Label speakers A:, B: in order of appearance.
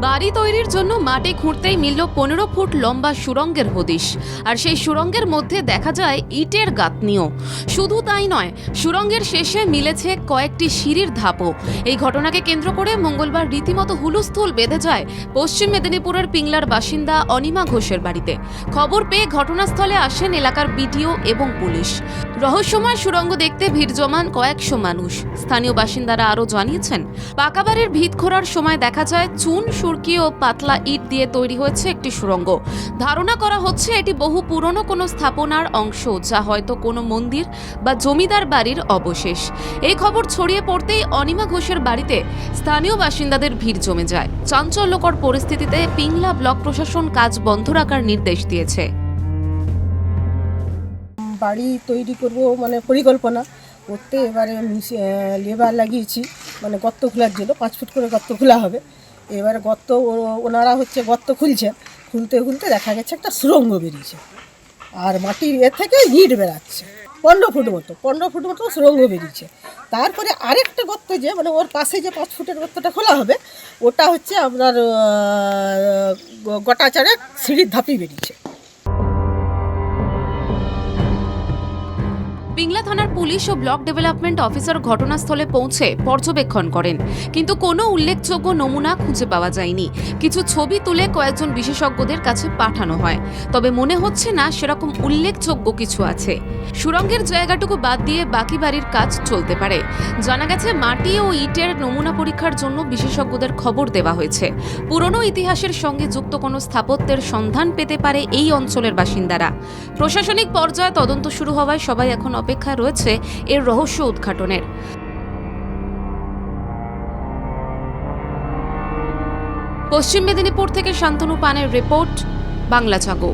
A: বাড়ি তৈরির জন্য মাটি খুঁড়তেই মিলল পনেরো ফুট লম্বা সুরঙ্গের হদিশ। আর সেই সুরঙ্গের মধ্যে দেখা যায় ইটের গাঁথনিও। শুধু তাই নয়, সুরঙ্গের শেষে মিলেছে কয়েকটি সিঁড়ির ধাপও। এই ঘটনাকে কেন্দ্র করে মঙ্গলবার রীতিমতো হুলুস্থুল বেঁধে যায় পশ্চিম মেদিনীপুরের পিংলার বাসিন্দা অনিমা ঘোষের বাড়িতে। খবর পেয়ে ঘটনাস্থলে আসেন এলাকার বিডিও এবং পুলিশ। রহস্যময় সুরঙ্গ দেখতে ভিড় জমান কয়েকশো মানুষ। স্থানীয় বাসিন্দারা আরও জানিয়েছেন, পাকা বাড়ির ভিত খোঁড়ার সময় দেখা যায় চুন সুরকি ও পাতলা ইট দিয়ে তৈরি হয়েছে একটি সুরঙ্গ। ধারণা করা হচ্ছে এটি বহু পুরনো কোনো স্থাপনার অংশ, যা হয়তো কোনো মন্দির বা জমিদার বাড়ির অবশেষ। এই খবর ছড়িয়ে পড়তেই অনিমা ঘোষের বাড়িতে স্থানীয় বাসিন্দাদের ভিড় জমে যায়। চাঞ্চল্যকর পরিস্থিতিতে পিংলা ব্লক প্রশাসন কাজ বন্ধ রাখার নির্দেশ দিয়েছে।
B: বাড়ি তৈরি করব মানে পরিকল্পনা করতে এবারে লেবার লাগিয়েছি। মানে গর্ত খোলার জন্য, পাঁচ ফুট করে গর্ত খোলা হবে। এবারে গর্ত ওনারা হচ্ছে গর্ত খুলছে খুলতে খুলতে দেখা গেছে একটা সুরঙ্গ বেরিয়েছে। আর মাটির এ থেকে ইট বেরাচ্ছে। পনেরো ফুট মতো, পনেরো ফুট মতো সুরঙ্গ বেরিয়েছে। তারপরে আরেকটা গর্ত যে মানে ওর পাশে যে পাঁচ ফুটের গর্তটা খোলা হবে, ওটা হচ্ছে আপনার গোটা চারেক সিঁড়ির ধাপি বেরিয়েছে।
A: পিংলা থানার পুলিশ ও ব্লক ডেভেলপমেন্ট অফিসার ঘটনাস্থলে পৌঁছে পর্যবেক্ষণ করেন। কিন্তু কোনো উল্লেখযোগ্য নমুনা খুঁজে পাওয়া যায়নি। কিছু ছবি তুলে কয়েকজন বিশেষজ্ঞদের কাছে পাঠানো হয়। তবে মনে হচ্ছে না সেরকম উল্লেখযোগ্য কিছু আছে। সুরঙ্গের জায়গাটুকু বাদ দিয়ে বাকি বাড়ির কাজ চলতে পারে। জানা গেছে, মাটি ও ইটের নমুনা পরীক্ষার জন্য বিশেষজ্ঞদের খবর দেওয়া হয়েছে। পুরনো ইতিহাসের সঙ্গে যুক্ত কোনো স্থাপত্যের সন্ধান পেতে পারে এই অঞ্চলের বাসিন্দারা। প্রশাসনিক পর্যায়ে তদন্ত শুরু হওয়ায় সবাই এখন অপেক্ষায় রয়েছে এর রহস্য উদ্ঘাটনের। পশ্চিম মেদিনীপুর থেকে শান্তনু পানের রিপোর্ট বাংলা জাগো।